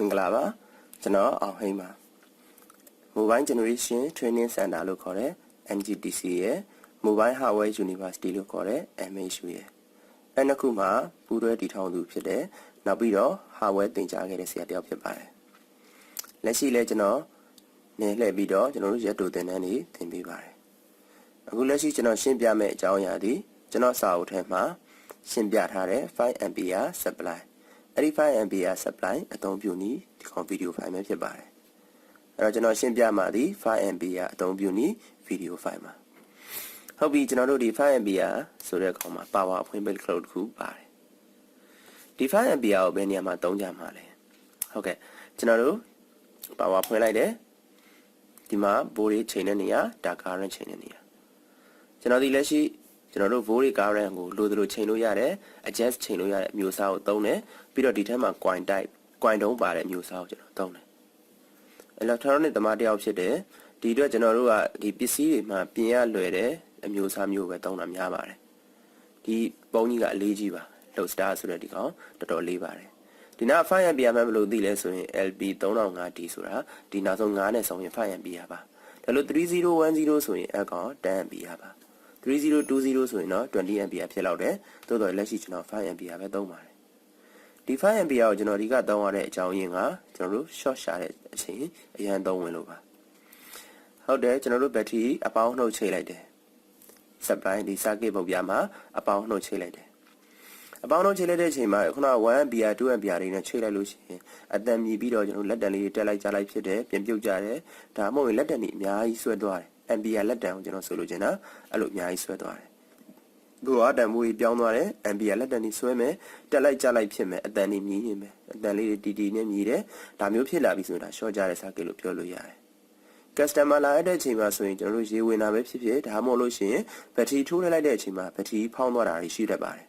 မင်္ဂလာပါကျွန်တော်အောင်ဟိန်းပါ Mobile Generation Training Center လို့ခေါ်တဲ့ MGTC ရဲ့ Mobile Hardware University လို့ခေါ်တဲ့ MHU ရဲ့အဲနှစ်ခုမှာပူးတွဲတည်ထောင်သူဖြစ်တဲ့နောက်ပြီးတော့ Hardware သင်ကြားခဲ့တဲ့ဆရာတစ်ယောက်ဖြစ်ပါတယ်လက်ရှိလည်းကျွန်တော်နေလှည့်ပြီးတော့ကျွန်တော်တို့ရက်တူသင်တန်းတွေသင်ပေးပါတယ်အခုလက်ရှိကျွန်တော်ရှင်းပြမယ့်အကြောင်းအရာဒီကျွန်တော်စာအုပ်ထဲမှာရှင်းပြထားတဲ့ 5 ampere supply အဲ့ဒီ5 ampere supply အသုံးပြုနည်းဒီကောင်ဗီဒီယိုဖိုင်ပဲဖြစ်ပါတယ်အဲ့တော့ကျွန်တော်ရှင်းပြမှာဒီ5 ampere အသုံးပြုနည်းဗီဒီယိုဖိုင်မှာဟုတ်ပြီကျွန်တော်တို့ဒီ5 ampere ဆိုတဲ့ကောင်မှာ power အဖွင့်ပိတ်ခလုတ်တစ်ခုပါတယ်ဒီ5 ampere ကိုဘယ်နေရာမှာသုံးကြမှာလဲဟုတ်ကဲ့ကျွန်တော်တို့ power ဖွင့်လိုက်တယ်ဒီမှာ volt ချိန်တဲ့နေရာဒါ current ချိန်တဲ့နေရာကျွန်တော်ဒီလက်ရှိ ကျွန်တော်တို့ volt current ကိုလိုသလိုချိန်လို့ရတယ် adjust ချိန်လို့ရတဲ့အမျိုးအစားကိုသုံးတယ်ပြီးတော့ဒီထဲမှာ coin type coin တုံးပါတဲ့အမျိုးအစားကိုကျွန်တော်သုံးတယ် electronic သမားတစ်ယောက်ဖြစ်တယ်ဒီအတွက်ကျွန်တော်တို့ကဒီပစ္စည်းတွေမှာပြင်ရလွယ်တဲ့အမျိုးအစားမျိုးပဲသုံးတာများပါတယ်ဒီပုံကြီးကအလေးကြီးပါ load star ဆိုတဲ့ဒီကောင်တော်တော်လေးပါတယ်ဒီနာ5 ampere မှမလို့သိလဲဆိုရင် LP 3005D ဆိုတာဒီနောက်ဆုံး9နဲ့ဆောင်ရင်5 ampere ပါဒါလို့3010ဆိုရင်အကောင်10 ampere ပါ 3020ဆိုရင်တော့ 20 ampere ဖြစ်လောက်တယ်သို့တော်လက်ရှိကျွန်တော်5 ampere ပဲသုံးပါတယ်ဒီ5 ampere ကိုကျွန်တော်ဒီကသုံးရတဲ့အကြောင်းရင်းကကျွန်တော်တို့ short ရှာတဲ့အချိန်အရန်သုံးဝင်လို့ပါဟုတ်တယ်ကျွန်တော်တို့ဘက်ထရီအပေါင်းနှုတ်ချိန်လိုက်တယ် supply ဒီ circuit ပုံပြမှာအပေါင်းနှုတ်ချိန်လိုက်တယ်အပေါင်းနှုတ်ချိန်လိုက်တဲ့အချိန်မှာခုန1 ampere 2 ampere တွေနဲ့ချိန်လိုက်လို့ရှိရင်အတန်မြည်ပြီးတော့ကျွန်တော်လက်တန်လေးတွေတက်လိုက်ကြလိုက်ဖြစ်တယ်ပြင်ပြုတ်ကြတယ်ဒါမှမဟုတ်လက်တန်တွေအများကြီးဆွဲသွားတယ် ampere လက်တန်ကိုကျွန်တော်ဆိုလိုချင်တာအဲ့လိုအများကြီးဆွဲသွားတယ်သူကတန်ဖိုးကြီးပြောင်းသွားတယ် ampere လက်တန်ကြီးဆွဲမယ်တက်လိုက်ကြလိုက်ဖြစ်မယ်အတန်ကြီးမြည်နေမယ်အတန်လေးတွေတီတီနဲ့မြည်တယ်ဒါမျိုးဖြစ်လာပြီဆိုရင်ဒါ short ကြတဲ့ circuit လို့ပြောလို့ရတယ် customer လာတဲ့အချိန်မှာဆိုရင်ကျွန်တော်တို့ရေဝင်တာပဲဖြစ်ဖြစ်ဒါမှမဟုတ်လို့ရှိရင်ဘက်ထရီထိုးလိုက်တဲ့အချိန်မှာဘက်ထရီဖောင်းသွားတာရှိတတ်ပါတယ်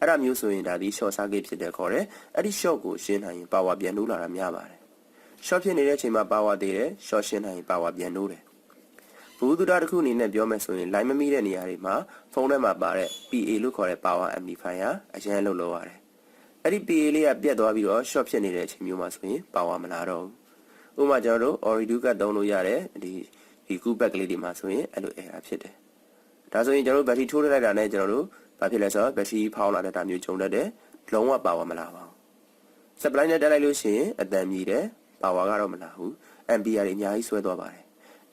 အဲ့ဒါမျိုးဆိုရင်ဒါဒီ short circuit ဖြစ်တဲ့ခေါ်တယ်အဲ့ဒီ short ကိုရှင်းနိုင်ရင် power ပြန်နှိုးလာတာများပါတယ် short ဖြစ်နေတဲ့အချိန်မှာ power သေးတယ် short ရှင်းနိုင်ရင် power ပြန်နှိုးတယ် ဘူးသူတာတစ်ခုအနေနဲ့ပြောမယ်ဆိုရင် line မမိတဲ့နေရာတွေမှာဖုန်းထဲမှာပါတဲ့ PA လို့ခေါ်တဲ့ power amplifier အရင်လှုပ်လို့ရတယ်အဲ့ဒီ PA လေးကပြတ်သွားပြီးတော့ short ဖြစ်နေတဲ့အချိန်မျိုးမှာဆိုရင် power မလာတော့ဘူးဥပမာကျွန်တော်တို့ Oridu ကသုံးလို့ရတယ်ဒီဒီ Q back ကလေးတွေမှာဆိုရင်အဲ့လို error ဖြစ်တယ်ဒါဆိုရင်ကျွန်တော်တို့ဘက်ထရီထိုးလိုက်တာနဲ့ကျွန်တော်တို့ဘာဖြစ်လဲဆိုတော့ဘက်ထရီဖောင်းလာတဲ့ဒါမျိုးဂျုံတတ်တယ်လုံးဝ power မလာပါဘူး supply နဲ့တက်လိုက်လို့ရှိရင်အတန်မြည်တယ် power ကတော့မလာဘူး ampere တွေအများကြီးဆွဲသွားပါတယ်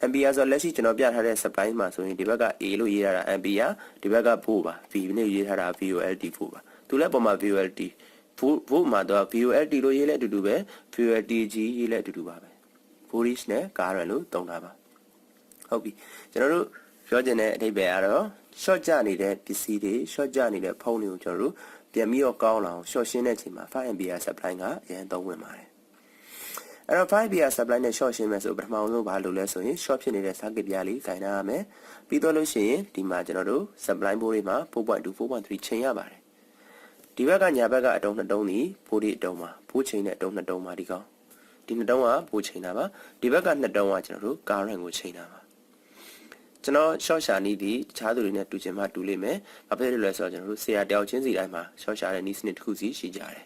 ampere ဆိုလက်ရှိကျွန်တော်ပြထားတဲ့ supply မှာဆိုရင်ဒီဘက်က A လို့ရေးထားတာ ampere ဒီဘက်က volt ပါ V နဲ့ရေးထားတာ volt volt ပါသူလည်းပုံမှာ volt volt volt မှာတော့ volt လို့ရေးလဲအတူတူပဲ voltg ရေးလဲအတူတူပါပဲ voltage နဲ့ current လို့သုံးတာပါဟုတ်ပြီကျွန်တော်တို့ပြောချင်တဲ့အဓိပ္ပာယ်ကတော့ short ကြနေတဲ့ပစ္စည်းတွေ short ကြနေတဲ့ဖုန်းတွေကိုကျွန်တော်တို့ပြန်ပြီးတော့ကောင်းလာအောင် short ရှင်းတဲ့အချိန်မှာ 5 ampere supply ကအရင်သုံးဝင်ပါတယ် အဲ့တော့5 ampere supply နဲ့ short ရှင်းမယ်ဆိုပထမဆုံးဘာလုပ်လဲဆိုရင် short ဖြစ်နေတဲ့ circuit ပြားလေးခိုင်ထားရမယ်ပြီးတော့လို့ရှိရင်ဒီမှာကျွန်တော်တို့ supply board တွေမှာ4.2 4.3ချိန်ရပါတယ်ဒီဘက်ကညာဘက်ကအတုံးနှစ်တုံးဒီဘိုးဒီအတုံးမှာဘိုးချိန်နဲ့အတုံးနှစ်တုံးမှာဒီကောင်ဒီနှစ်တုံးကဘိုးချိန်တာပါဒီဘက်ကနှစ်တုံးကကျွန်တော်တို့ current ကိုချိန်တာပါကျွန်တော် short ရှာနည်းဒီတခြားသူတွေနဲ့တူချင်မှတူလိမ့်မယ်။ဘာဖြစ်လို့လဲဆိုတော့ကျွန်တော်တို့ဆရာတယောက်ချင်းစီတိုင်းမှာ short ရှာတဲ့နည်းစနစ်တစ်ခုစီရှိကြတယ်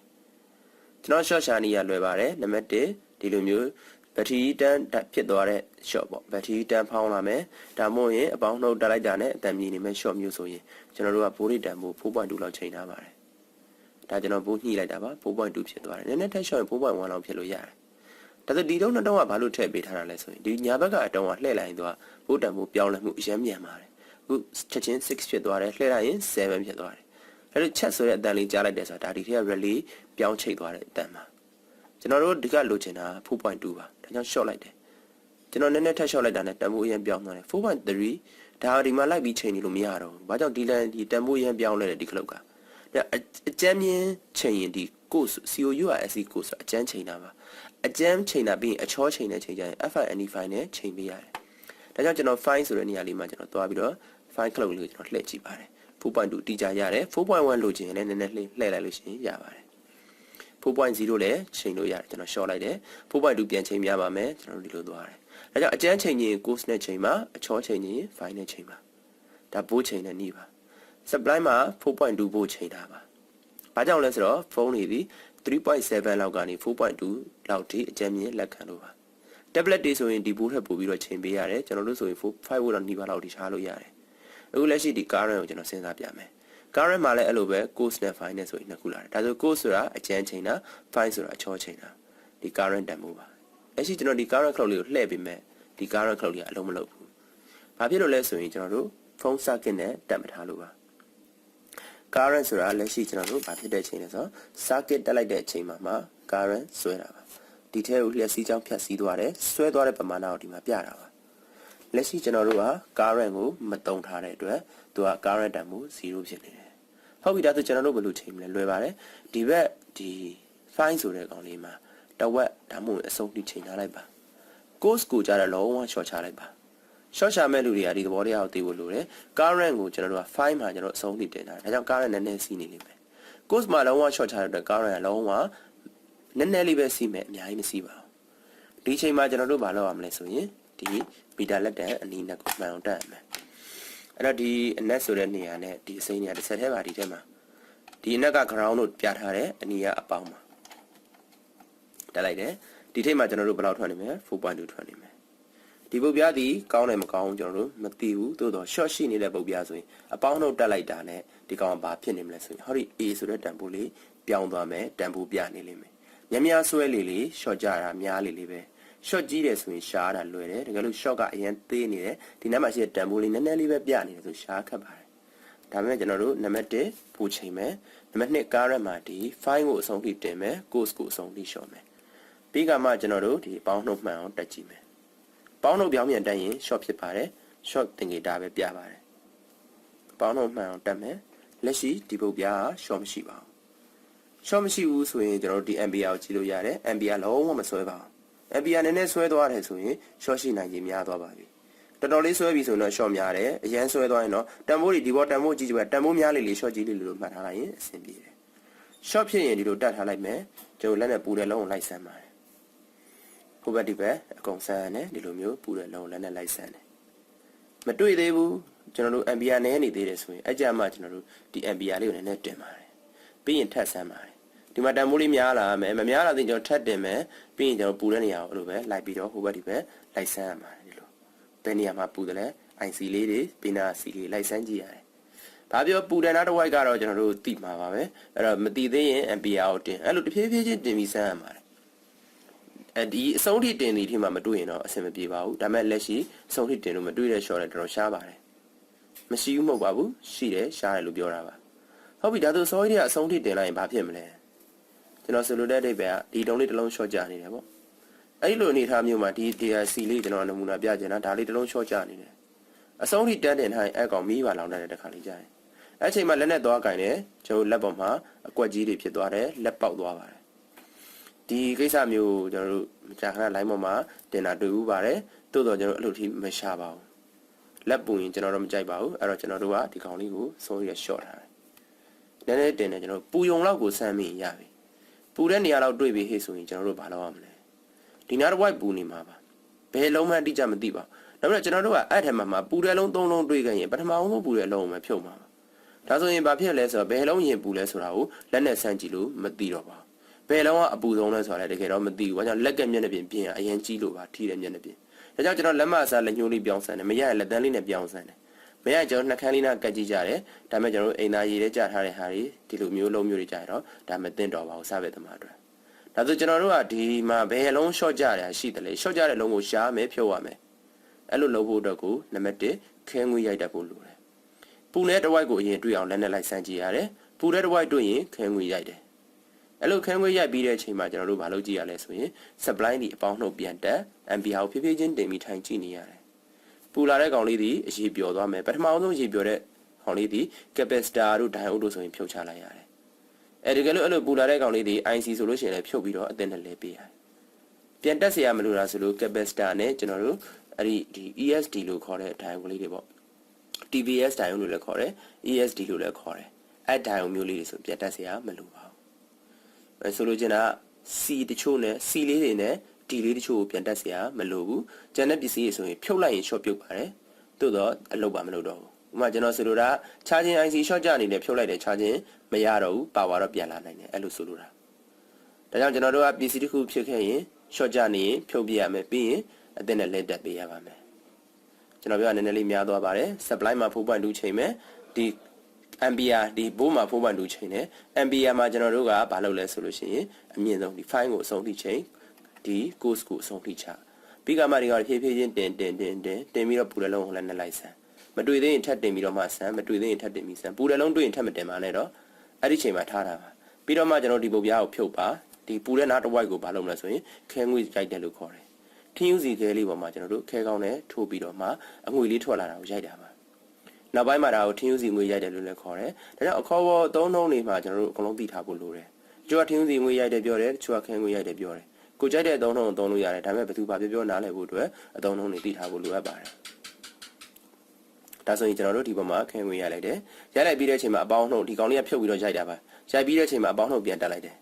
။ကျွန်တော် short ရှာနည်းရလွယ်ပါတယ်။နံပါတ်1 ဒီလိုမျိုးဘက်ထရီတန်းဖြစ်သွားတဲ့ short ပေါ့။ဘက်ထရီတန်းဖောင်းလာမယ်။ဒါမှမဟုတ်ရင်အပေါင်းနှုတ်တက်လိုက်တာနဲ့အတန်မြည်နေမဲ့ short မျိုးဆိုရင်ကျွန်တော်တို့ကဘိုးရိတန်ဖို့4.2လောက်ချိန်ထားပါတယ်။ဒါကျွန်တော်ဘိုးညှိလိုက်တာပါ4.2ဖြစ်သွားတယ်။နည်းနည်းထက် short ရင်4.1လောက်ဖြစ်လို့ရတယ်။ဒါဆိုဒီတော့နှစ်တုံးကဘာလို့ထည့်ပေးထားတာလဲဆိုရင်ဒီညာဘက်ကအတုံးကလှည့်လိုက်ရင်သူကဘိုးတံမိုးပြောင်းလဲမှုအရင်မြန်ပါတယ်အခုချက်ချင်း6ဖြစ်သွားတယ်လှည့်လိုက်ရင်7ဖြစ်သွားတယ်အဲ့လိုချက်ဆိုတဲ့အတန်လေးကြားလိုက်တယ်ဆိုတာဒါဒီထက်က relay ပြောင်းချိတ်သွားတဲ့အတန်ပါ ကျွန်တော်တို့ဒီကလိုချင်တာ4.2ပါဒါကြောင့် short လိုက်တယ်ကျွန်တော်နည်းနည်းထပ် short လိုက်တာနဲ့တန်ဖိုးအရင်ပြောင်းသွားတယ်4.3ဒါဒီမှာလိုက်ပြီးချိန်နေလို့မရတော့ဘူးဘာကြောင့်ဒီလန်ဒီတန်ဖိုးအရင်ပြောင်းလဲတယ်ဒီကလုတ်ကအကျမ်းမြင်ချိန်ရင်ဒီ course COURSC course အကျမ်းချိန်တာပါအကျမ်းချိန်တာပြီးရင်အချောချိန်တဲ့ချိန်ကျရင် FINE5 နဲ့ချိန်ပေးရတယ်ဒါကြောင့်ကျွန်တော် file ဆိုတဲ့နေရာလေးမှာကျွန်တော်သွားပြီးတော့ file cloud လေးကိုကျွန်တော်လှည့်ကြည့်ပါတယ်4.2တိကျရတယ်4.1လိုချင်ရင်လည်းနည်းနည်းလှည့်လှည့်လိုက်လို့ရှိရင်ရပါတယ် 4.0လည်းချိန်လို့ရတယ်ကျွန်တော် short လိုက်တယ်4.2ပြန်ချိန်ပြပါမယ်ကျွန်တော်ဒီလိုသွားတယ်ဒါကြောင့်အကျန်းချိန်ရင် course နဲ့ချိန်ပါအချောချိန်ရင် file နဲ့ချိန်ပါဒါဘိုးချိန်နဲ့နှီးပါ supply မှာ4.2ဘိုးချိန်တာပါဘာကြောင့်လဲဆိုတော့ဖုန်းတွေဒီ3.7လောက်ကနေ4.2လောက်ထိအကြမ်းမြင့်လက်ခံလို့ပါ tablet တွေဆိုရင်ဒီဘိုးထက်ပိုပြီးတော့ချိန်ပေးရတယ်ကျွန်တော်တို့ဆိုရင်4 5 volt လောက်နှီးပါလောက်ထိချလို့ရတယ်အခုလက်ရှိဒီ current ကိုကျွန်တော်စဉ်းစားပြမယ် current မှာလည်းအဲ့လိုပဲ course နဲ့ fine နဲ့ဆိုရင်နှစ်ခုလာတယ်ဒါဆို course ဆိုတာအကြမ်းချိန်တာ fine ဆိုတာအချောချိန်တာဒီ current တန်ဖိုးပါလက်ရှိကျွန်တော်ဒီ current clock လေးကိုလှည့်ပေးမယ်ဒီ current clock လေးကအလုံးမလုံးဘူးဘာဖြစ်လို့လဲဆိုရင်ကျွန်တော်တို့ phone circuit နဲ့တက်မထားလို့ပါ current ဆိုတာလက်ရှိကျွန်တော်တို့ဘာဖြစ်တဲ့အချိန်လဲဆိုတော့ circuit တက်လိုက်တဲ့အချိန်မှာမှ current ဆွဲတာပါဒီထဲကိုလျှက်စီးကြောင်းဖြတ်စီးသွားတယ်ဆွဲသွားတဲ့ပမာဏကိုဒီမှာပြတာပါ လက်ရှိကျွန်တော်တို့က current ကိုမတုံထားတဲ့အတွက်သူက current တန်ဖိုး0ဖြစ်နေတယ်ဟုတ်ပြီဒါဆိုကျွန်တော်တို့ဘယ်လိုချိန်မလဲလွယ်ပါတယ်ဒီဘက်ဒီ fine ဆိုတဲ့ကောင်လေးမှာတဝက်ဒါမှမဟုတ်အစုံထိချိန်ထားလိုက်ပါ course ကိုကြတော့လုံးဝ short ချလိုက်ပါ short ချမဲ့လူတွေကဒီသဘောတရားကိုသိဖို့လိုတယ် current ကိုကျွန်တော်တို့က5မှာကျွန်တော်အဆုံးထိတင်ထားတယ်ဒါကြောင့် current နည်းနည်းစီးနေလိမ့်မယ် course မှာလုံးဝ short ချတဲ့အတွက် current ကလုံးဝနည်းနည်းလေးပဲစီးမယ်အများကြီးမစီးပါဘူးဒီချိန်မှာကျွန်တော်တို့ဘာလုပ်ရမလဲဆိုရင် ဒီမီတာလက်တန်အနီးနဲ့ကိုမှန်အောင်တက်ရမယ်အဲ့တော့ဒီအနက်ဆိုတဲ့နေရာနဲ့ဒီအစိမ်းနေရာတစ်ဆက်တည်းပါဒီထဲမှာဒီအနက်က ground လို့ပြထားတယ်အနီးကအပေါင်းမှာတက်လိုက်တယ်ဒီထိပ်မှာကျွန်တော်တို့ဘယ်လောက်ထွက်နေမလဲ4.2ထွက်နေမယ်ဒီပုတ်ပြားဒီကောင်းတယ်မကောင်းဘူးကျွန်တော်တို့မသိဘူးသို့တော့ short ရှိနေတဲ့ပုတ်ပြားဆိုရင်အပေါင်းတို့တက်လိုက်တာနဲ့ဒီကောင်ကဘာဖြစ်နေမလဲဆိုရင်ဟောဒီ A ဆိုတဲ့တန်ဖိုးလေးပြောင်းသွားမယ်တန်ဖိုးပြနေလိမ့်မယ်ညများဆွဲလေလေ short ကြတာများလေလေပဲ short ကြီးတယ်ဆိုရင်ရှားတာလွယ်တယ်တကယ်လို့ short ကအရင်သေးနေတယ်ဒီနောက်မှာရှိတဲ့တန်ဖိုးလေးနည်းနည်းလေးပဲပြနေတယ်ဆိုရှားခတ်ပါတယ်ဒါပေမဲ့ကျွန်တော်တို့နံပါတ်1ပူချိန်မယ်နံပါတ်2 current မှာဒီ file ကိုအဆုံးထိတင်မယ် course ကိုအဆုံးထိ short မယ်ပြီးကမှကျွန်တော်တို့ဒီပေါင်းနှုတ်မှန်အောင်တက်ကြည့်မယ်ပေါင်းနှုတ်ပြောင်းပြန်တက်ရင် short ဖြစ်ပါတယ် short သင်္ကေတပဲပြပါတယ်ပေါင်းနှုတ်မှန်အောင်တက်မယ်လက်ရှိဒီပုတ်ပြားက short မရှိပါဘူး short မရှိဘူးဆိုရင်ကျွန်တော်တို့ဒီ ampere ကိုကြည့်လို့ရတယ် ampere လုံးဝမဆွဲပါဘူး ampere နည်းနည်းဆွဲသွားတယ်ဆိုရင် short ရှိနိုင်ခြင်းများသွားပါပြီတော်တော်လေးဆွဲပြီဆိုရင်တော့ short များတယ်အရင်ဆွဲသွားရင်တော့တန်ဖိုးတွေဒီဘောတန်ဖိုးကြည့်ကြည့်ပဲတန်ဖိုးများလေလေ short ကြီးလေလေလို့မှတ်ထားလိုက်ရင်အဆင်ပြေတယ် short ဖြစ်ရင်ဒီလိုတတ်ထားလိုက်မယ်ကျွန်တော်လက်နဲ့ပူတဲ့လုံးကိုလိုက်ဆမ်းပါတယ်ဟိုဘက်ဒီဘက်အကုန်ဆမ်းရတယ်ဒီလိုမျိုးပူတဲ့လုံးကိုလက်နဲ့လိုက်ဆမ်းတယ်မတွေ့သေးဘူးကျွန်တော်တို့ ampere နည်းနေသေးတယ်ဆိုရင်အကြမ်းမှကျွန်တော်တို့ဒီ ampere လေးကိုနည်းနည်းတင်ပါတယ်ပြီးရင်ထပ်ဆမ်းပါတယ် ဒီမှာတန်ဖိုးလေးများလာမယ်မများလာသေးရင်ကျွန်တော်ထပ်တင်မယ်ပြီးရင်ကျွန်တော်ပူတဲ့နေရာကိုအဲ့လိုပဲလိုက်ပြီးတော့ဟိုဘက်ဒီဘက်လိုက်ဆမ်းရပါတယ်ဒီလိုဘယ်နေရာမှာပူတယ်လဲ IC လေးတွေပြီးနာ C လေးလိုက်ဆမ်းကြည့်ရတယ်ဘာပြောပူတယ်နာတစ်ဝိုက်ကတော့ကျွန်တော်တို့သိမှာပါပဲအဲ့တော့မသိသေးရင် ampere ကိုတင်အဲ့လိုတစ်ဖြည်းဖြည်းချင်းတင်ပြီးဆမ်းရပါတယ်အဲဒီအဆုံးထိတင်ဒီထိမှမတွေ့ရင်တော့အဆင်မပြေပါဘူးဒါပေမဲ့လက်ရှိအဆုံးထိတင်လို့မတွေ့တဲ့ short လည်းတော်တော်ရှားပါတယ်မရှိဘူးမဟုတ်ပါဘူးရှိတယ်ရှားတယ်လို့ပြောတာပါဟုတ်ပြီဒါဆို sorry တွေကအဆုံးထိတင်လိုက်ရင်ဘာဖြစ်မလဲ ကျွန်တော်ဆိုလိုတဲ့အဓိပ္ပာယ်ကဒီတုံးလေးတစ်လုံး short ကြနေတယ်ပေါ့အဲ့လိုအနေထားမျိုးမှာဒီ DRC လေးကျွန်တော်နမူနာပြချင်တာဒါလေးတစ်လုံး short ကြနေတယ်အဆုံးထိတန်းတင်ထားရင်အဲ့ကောင်မီးပါလောင်တတ်တဲ့တခါလေးကြာတယ်အဲ့ချိန်မှာလက်နဲ့သွားကင်တယ်ကျွန်တော်လက်ပေါ်မှာအကွက်ကြီးတွေဖြစ်သွားတယ်လက်ပေါက်သွားပါတယ်ဒီကိစ္စမျိုးကျွန်တော်တို့ကြာခဏ line ပေါ်မှာတင်တာတွေ့ဦးပါတယ်တိုးတော့ကျွန်တော်အဲ့လိုထိမရှာပါဘူးလက်ပူရင်ကျွန်တော်တို့မကြိုက်ပါဘူးအဲ့တော့ကျွန်တော်တို့ကဒီကောင်လေးကိုစိုးရ short ထားတယ်နည်းနည်းတင်တယ်ကျွန်တော်ပူယုံလောက်ကိုဆမ်းမိရပြီ ပူတဲ့နေရာလောက်တွေ့ပြီဟေ့ဆိုရင်ကျွန်တော်တို့ဘာလုပ်ရမလဲဒီနားတစ်ဝိုက်ပူနေမှာပါဘယ်လုံးမှအတိအကျမသိပါဘူးဒါပေမဲ့ကျွန်တော်တို့ကအဲ့ထက်မှမှာပူတဲ့လုံးသုံးလုံးတွေ့ခဲ့ရင်ပထမအောင်ဆုံးပူတဲ့လုံးကိုပဲဖြုတ်မှာပါဒါဆိုရင်ဘာဖြစ်လဲဆိုတော့ဘယ်လုံးရင်ပူလဲဆိုတာကိုလက်နဲ့ဆန်းကြည့်လို့မသိတော့ပါဘူးဘယ်လုံးကအပူဆုံးလဲဆိုတာလည်းတကယ်တော့မသိဘူး။ဘာကြောင့်လက်ကမျက်နှာပြင်ပြင်အရင်ကြီးလို့ပါထိတဲ့မျက်နှာပြင်။ဒါကြောင့်ကျွန်တော်လက်မအစားလက်ညှိုးလေးပြောင်းဆန်းတယ်။မရရင်လက်သန်းလေးနဲ့ပြောင်းဆန်းတယ်။ မရရင်ကျွန်တော်နှာခမ်းလေးနဲ့ကတ်ကြည့်ကြတယ်။ဒါပေမဲ့ကျွန်တော်တို့အိမ်သားရည်ထဲကြားထားတဲ့ဟာတွေဒီလိုမျိုးလုံးမျိုးတွေကြားရတော့ဒါမသိတော့ပါဘူးစပယ်သမားအတွက်။ဒါဆိုကျွန်တော်တို့ကဒီမှာဘယ်လုံး short ကြရရှိတယ်လေ။ short ကြတဲ့လုံးကိုရှားမယ်ဖြုတ်ရမယ်။အဲ့လိုလုပ်ဖို့အတွက်ကိုနံပါတ်1ခဲငွေရိုက်တတ်ဖို့လိုတယ်။ပူတဲ့တစ်ဝိုက်ကိုအရင်တွေ့အောင်လက်နဲ့လိုက်ဆန်းကြည့်ရတယ်။ပူတဲ့တစ်ဝိုက်တွေ့ရင်ခဲငွေရိုက်တယ်။အဲ့လိုခဲငွေရိုက်ပြီးတဲ့အချိန်မှာကျွန်တော်တို့မလုပ်ကြည့်ရလဲဆိုရင် supply ဒီအပေါင်းနှုတ်ပြန်တက် ampere ကိုဖြည်းဖြည်းချင်းတင်ပြီးထိုင်ကြည့်နေရတယ်။ ပူလာတဲ့ကောင်လေးဒီအရေးပျော်သွားမယ်။ပထမအောင်ဆုံးအရေးပျော်တဲ့ကောင်လေးဒီ capacitor တို့ diode တို့ဆိုရင်ဖြုတ်ချလိုက်ရတယ်။အဲဒီကလို့အဲ့လိုပူလာတဲ့ကောင်လေးဒီ IC ဆိုလို့ရှိရင်လည်းဖြုတ်ပြီးတော့အသင်းနဲ့လဲပေးရတယ်။ပြန်တက်เสียရမလို့လားဆိုလို့ capacitor နဲ့ကျွန်တော်တို့အဲ့ဒီဒီ ESD လို့ခေါ်တဲ့ diode လေးတွေပေါ့။ TVS diode လို့လည်းခေါ်တယ် ESD လို့လည်းခေါ်တယ်အဲ့ diode မျိုးလေးတွေဆိုပြန်တက်เสียရမလို့ပါဘူးအဲဆိုလိုချင်တာ C တချို့နဲ့ C လေးတွေနဲ့ ဒီလေးတချို့ကိုပြန်တက်စရာမလိုဘူးကျန်တဲ့ပစ္စည်းတွေဆိုရင်ဖြုတ်လိုက်ရင် short ပြုတ်ပါတယ်သို့တော့အလုပ်ပါမလုပ်တော့ဘူးဥပမာကျွန်တော်ဆိုလိုတာ charging IC short ကြအနေနဲ့ဖြုတ်လိုက်တယ် charging မရတော့ဘူး power တော့ပြန်လာနိုင်တယ်အဲ့လိုဆိုလိုတာဒါကြောင့်ကျွန်တော်တို့က PC တစ်ခုဖြစ်ခဲ့ရင် short ကြနေရင်ဖြုတ်ပြရမယ်ပြီးရင်အသစ်နဲ့လက်တက်ပေးရပါမယ်ကျွန်တော်ပြောတာနည်းနည်းလေးများသွားပါတယ် supply မှာ4.2ချိန်မယ်ဒီ ampere ဒီဘိုးမှာ4.2ချိန်တယ် ampere မှာကျွန်တော်တို့ကဘာလုပ်လဲဆိုလို့ရှိရင်အမြင့်ဆုံးဒီ5ကိုအဆုံးထိချိန် ဒီ course ကိုအဆုံးထိချပြီးကမှဒီကဖြည်းဖြည်းချင်းတင်တင်တင်တင်တင်ပြီးတော့ပူတဲ့လုံးကိုလည်းနှက်လိုက်စမ်းမတွေ့သေးရင်ထပ်တင်ပြီးတော့မှဆမ်းမတွေ့သေးရင်ထပ်တင်ပြီးဆမ်းပူတဲ့လုံးတွေ့ရင်ထပ်မတင်ပါနဲ့တော့အဲ့ဒီချိန်မှာထားတာပါပြီးတော့မှကျွန်တော်ဒီပုတ်ပြားကိုဖြုတ်ပါဒီပူတဲ့နားတစ်ဝိုက်ကိုဘာလုပ်မလဲဆိုရင်ခဲငွေရိုက်တယ်လို့ခေါ်တယ်ထင်းယူစီခဲလေးပေါ်မှာကျွန်တော်တို့ခဲကောင်းနဲ့ထိုးပြီးတော့မှအငွေလေးထွက်လာတာကိုရိုက်တာပါနောက်ပိုင်းမှာဒါကိုထင်းယူစီငွေရိုက်တယ်လို့လည်းခေါ်တယ်ဒါကြောင့်အခေါ်ပေါ်သုံးနှုံးနေမှာကျွန်တော်တို့အကုန်လုံးသိထားဖို့လိုတယ်ကျိုးကထင်းယူစီငွေရိုက်တယ်ပြောတယ်တချို့ကခဲငွေရိုက်တယ်ပြောတယ် ကိုကြိုက်တဲ့အသုံးနှုံးကိုသုံးလို့ရတယ်ဒါပေမဲ့ဘယ်သူဘာပြောပြောနားလည်ဖို့အတွက်အသုံးနှုံးတွေသိထားဖို့လိုအပ်ပါတယ်ဒါဆိုရင်ကျွန်တော်တို့ဒီဘက်မှာခဲငွေရိုက်လိုက်တယ်ရိုက်လိုက်ပြီးတဲ့အချိန်မှာအပေါင်းနှုတ်ဒီကောင်လေးကဖြုတ်ပြီးတော့ရိုက်တာပါရိုက်ပြီးတဲ့အချိန်မှာအပေါင်းနှုတ်ပြန်တက်လိုက်တယ်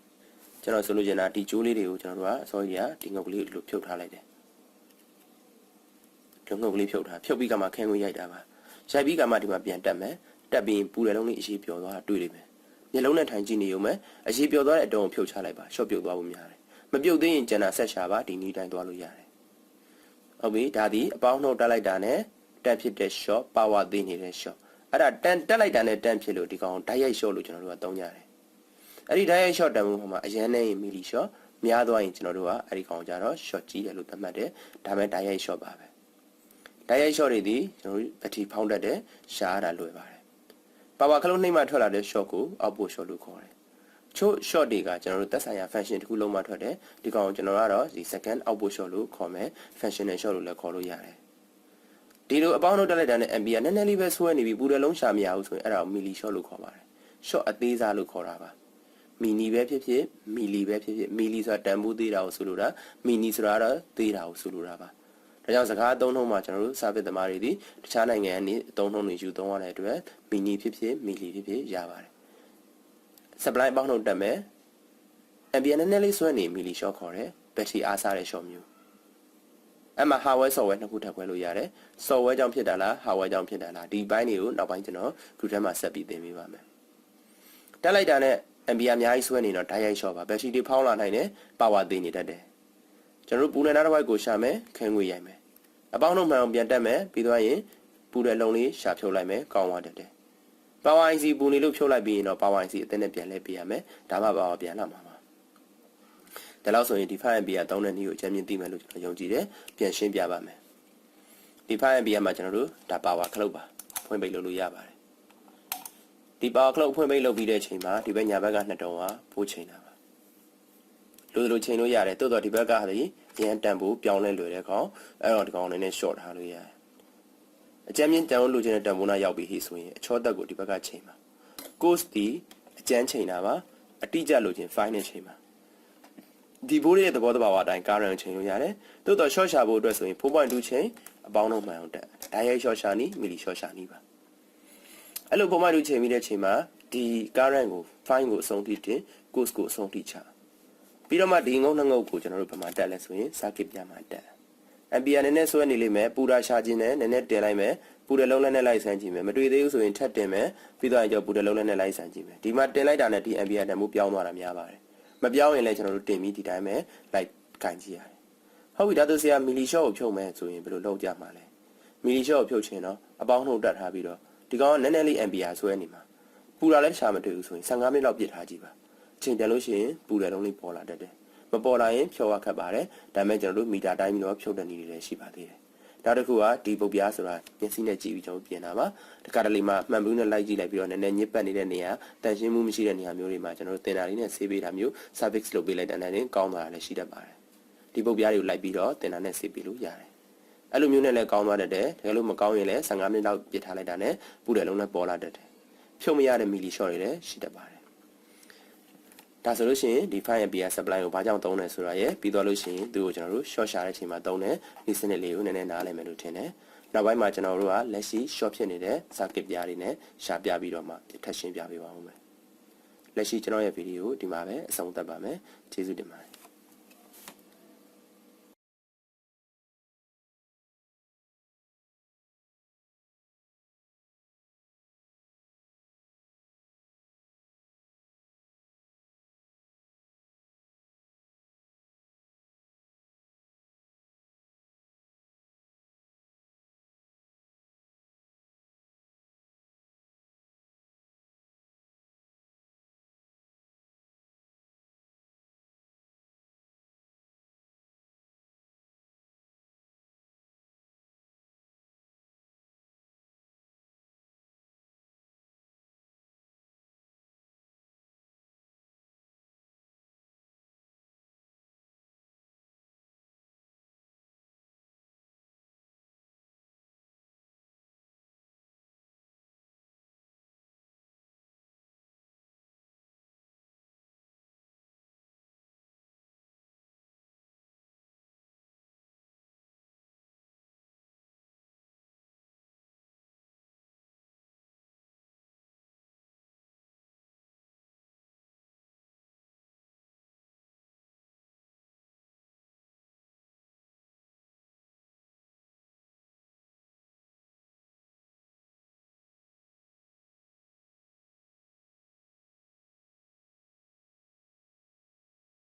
ကျွန်တော်ဆိုလို့ချင်တာဒီကျိုးလေးတွေကိုကျွန်တော်တို့ကအစောကြီးကဒီငုတ်ကလေးလိုဖြုတ်ထားလိုက်တယ်ဒီငုတ်ကလေးဖြုတ်ထားဖြုတ်ပြီးကမှခဲငွေရိုက်တာပါရိုက်ပြီးကမှဒီမှာပြန်တက်မယ်တက်ပြီးပူတယ်လုံးလေးအရှိပျော်သွားတာတွေ့လိမ့်မယ်မျက်လုံးနဲ့ထိုင်ကြည့်နေုံပဲအရှိပျော်သွားတဲ့အတုံးကိုဖြုတ်ချလိုက်ပါရှော့ပြုတ်သွားဖို့များတယ် မပြုတ်သေးရင်ကျန်တာဆက်ရှာပါဒီနီးတိုင်းသွားလို့ရတယ်ဟုတ်ပြီဒါဒီအပေါင်းနှုတ်တက်လိုက်တာနဲ့တက်ဖြစ်တဲ့ shot power သေးနေတဲ့ shot အဲ့ဒါတန်တက်လိုက်တာနဲ့တန်ဖြစ်လို့ဒီကောင်ဓာတ်ရိုက် shot လို့ကျွန်တော်တို့ကသုံးကြတယ်အဲ့ဒီဓာတ်ရိုက် shot တန်မှုမှာအရန်နဲ့မီလီ shot များသွားရင်ကျွန်တော်တို့ကအဲ့ဒီကောင်ကြတော့ shot ကြီးတယ်လို့သတ်မှတ်တယ်ဒါမဲ့ဓာတ်ရိုက် shot ပါပဲဓာတ်ရိုက် shot တွေဒီကျွန်တော်တို့ဘက်ထရီဖောင်းတတ်တယ်ရှားရတာလွယ်ပါတယ်ပါဝါခလုံးနှိမ့်မှထွက်လာတဲ့ shot ကို output shot လို့ခေါ်တယ် ချို့ shot တွေကကျွန်တော်တို့သက်ဆိုင်ရာ function တစ်ခုလုံးမှထွက်တယ်ဒီကောင်ကျွန်တော်ကတော့ဒီ second output shot လို့ခေါ်မယ် functional shot လို့လည်းခေါ်လို့ရတယ်ဒီလိုအပေါင်းတို့တက်လိုက်တာနဲ့ ampere နည်းနည်းလေးပဲဆွဲနေပြီပူတယ်လုံးရှာမရဘူးဆိုရင်အဲ့ဒါကို milli shot လို့ခေါ်ပါတယ် shot အသေးစားလို့ခေါ်တာပါမီနီပဲဖြစ်ဖြစ်မီလီပဲဖြစ်ဖြစ်မီလီဆိုတာတန်ဖိုးသေးတာကိုဆိုလိုတာမီနီဆိုတာတော့သေးတာကိုဆိုလိုတာပါဒါကြောင့်စကားအသုံးနှုန်းမှာကျွန်တော်တို့စာပေသမားတွေဒီတခြားနိုင်ငံကနေအသုံးနှုန်းတွေယူသုံးရတဲ့အတွက်မီနီဖြစ်ဖြစ်မီလီဖြစ်ဖြစ်ရပါတယ် supply ပေါင်းနှုန်းတက်မယ် ampere နည်းနည်းလေးဆွဲနေမီလီ short ခေါ်တယ်ဘက်ထရီအားစားတဲ့ short မျိုးအဲ့မှာ hardware software နှစ်ခုထပ်ခွဲလို့ရတယ် software ကြောင့်ဖြစ်တာလား hardware ကြောင့်ဖြစ်တာလားဒီဘိုင်းတွေကိုနောက်ပိုင်းကျွန်တော် group ထဲမှာဆက်ပြီးသင်ပေးပါမယ်တက်လိုက်တာနဲ့ ampere အများကြီးဆွဲနေတော့ direct short ပါဘက်ထရီတွေဖောင်းလာနိုင်တယ် power သေးနေတတ်တယ်ကျွန်တော်တို့ပူနေနာတစ်ဝိုက်ကိုရှာမယ်ခဲငွေရိုက်မယ်အပေါင်းတို့မှန်အောင်ပြန်တက်မယ်ပြီးသွားရင်ပူတဲ့လုံးလေးရှာဖြုတ်လိုက်မယ်ကောင်းသွားတတ်တယ် power IC ပူနေလို့ဖြုတ်လိုက်ပြီးရင်တော့ power IC အသစ်နဲ့ပြန်လဲပေးရမယ်ဒါမှ power ပြန်လာမှာပါဒါလို့ဆိုရင်ဒီ 5MP ကသုံးတဲ့နည်းကိုအကြမ်းမြင်သိမယ်လို့ကျွန်တော်ယုံကြည်တယ်ပြန်ရှင်းပြပါမယ်ဒီ 5MP မှာကျွန်တော်တို့ဒါ power ခလုတ်ပါဖွင့်ပိတ်လုပ်လို့ရပါတယ်ဒီ power ခလုတ်ဖွင့်ပိတ်လုပ်ပြီးတဲ့အချိန်မှာဒီဘက်ညာဘက်ကနှစ်တုံးကဖိုးချိန်တာပါလိုလိုချိန်လို့ရတယ်တိုးတော့ဒီဘက်ကဟာဒီရန်တန်ဖို့ပြောင်းလဲလွယ်တဲ့ကောင်အဲ့တော့ဒီကောင်အနေနဲ့ short ထားလို့ရတယ် အကြမ်းမြင့်တန်ဖို့လိုချင်တဲ့တန်ဖိုးနာရောက်ပြီဟိဆိုရင်အချောတက်ကိုဒီဘက်ကချိန်ပါ course ဒီအကျန်းချိန်တာပါအတိအကျလိုချင် file နဲ့ချိန်ပါဒီဘိုးရဲ့သဘောတဘာဝအတိုင်း current ချိန်လို့ရတယ်တိုးတော့ short ရှာဖို့အတွက်ဆိုရင်4.2ချိန်အပေါင်းတော့မှန်အောင်တက် direct short ရှာနီ milli short ရှာနီပါအဲ့လို4.2ချိန်ပြီးတဲ့ချိန်မှာဒီ current ကို file ကိုအဆုံးထိတင် course ကိုအဆုံးထိချပြီးတော့မှဒီငုံနှစ်ငုံကိုကျွန်တော်တို့ဘယ်မှာတက်လဲဆိုရင် circuit ပြမှာတက် ampere နည်းနည်းဆွဲနေလိမ့်မယ်ပူတာရှာခြင်းနဲ့နည်းနည်းတင်လိုက်မယ်ပူတယ်လုံးလည်းနဲ့လိုက်ဆန်းကြည့်မယ်မတွေ့သေးဘူးဆိုရင်ထပ်တင်မယ်ပြီးတော့ကြောပူတယ်လုံးလည်းနဲ့လိုက်ဆန်းကြည့်မယ်ဒီမှာတင်လိုက်တာနဲ့ဒီ ampere တန်ဖိုးပြောင်းသွားတာများပါတယ်မပြောင်းရင်လည်းကျွန်တော်တို့တင်ပြီးဒီတိုင်းပဲလိုက်ကင်ကြည့်ရတယ်ဟုတ်ပြီဒါဆိုဆရာမီလီရှော့ကိုဖြုတ်မယ်ဆိုရင်ဘယ်လိုလုပ်ကြမှာလဲမီလီရှော့ကိုဖြုတ်ခြင်းတော့အပေါင်းနှုတ်တက်ထားပြီးတော့ဒီကောင်ကနည်းနည်းလေး ampere ဆွဲနေမှာပူတာလည်းရှာမတွေ့ဘူးဆိုရင်15မိနစ်လောက်ပြစ်ထားကြည့်ပါအချိန်တန်လို့ရှိရင်ပူတယ်လုံးလေးပေါ်လာတတ်တယ် မပေါ်လာရင်ဖြောရခတ်ပါတယ်ဒါပေမဲ့ကျွန်တော်တို့မီတာတိုင်းပြီးတော့ဖြုတ်တဲ့နည်းတွေလည်းရှိပါသေးတယ်နောက်တစ်ခုကဒီပုတ်ပြားဆိုတာမျက်စိနဲ့ကြည့်ပြီးကျွန်တော်ပြင်တာပါတခါတလေမှမှန်ဘူးနဲ့လိုက်ကြည့်လိုက်ပြီးတော့နည်းနည်းညစ်ပတ်နေတဲ့နေရာတန်ရှင်းမှုမရှိတဲ့နေရာမျိုးတွေမှာကျွန်တော်တို့တင်တာလေးနဲ့ဆေးပေးတာမျိုး service လုပ်ပေးလိုက်တဲ့အနေနဲ့ကောင်းသွားတာလည်းရှိတတ်ပါတယ်ဒီပုတ်ပြားတွေကိုလိုက်ပြီးတော့တင်တာနဲ့ဆေးပေးလို့ရတယ်အဲ့လိုမျိုးနဲ့လည်းကောင်းသွားတတ်တယ်တကယ်လို့မကောင်းရင်လည်း15မိနစ်လောက်ပြစ်ထားလိုက်တာနဲ့ပူတယ်လုံးနဲ့ပေါ်လာတတ်တယ်ဖြုတ်မရတဲ့မီလီရှော့တွေလည်းရှိတတ်ပါတယ် ဒါဆိုလို့ရှိရင်ဒီ file API supply ကိုဘာကြောင့်သုံးလဲဆိုတာရယ်ပြီးတော့လို့ရှိရင်သူ့ကိုကျွန်တော်တို့ short ရှာတဲ့အချိန်မှာသုံးတယ်ဒီစနစ်လေးကိုနည်းနည်းနားလည်မယ်လို့ထင်တယ်နောက်ပိုင်းမှာကျွန်တော်တို့ကလက်ရှိ short ဖြစ်နေတဲ့ circuit ပြားတွေနဲ့ရှာပြပြီးတော့မှထပ်ရှင်းပြပေးပါဦးမယ်လက်ရှိကျွန်တော်ရဲ့ဗီဒီယိုဒီမှာပဲအဆုံးသတ်ပါမယ်ကျေးဇူးတင်ပါတယ်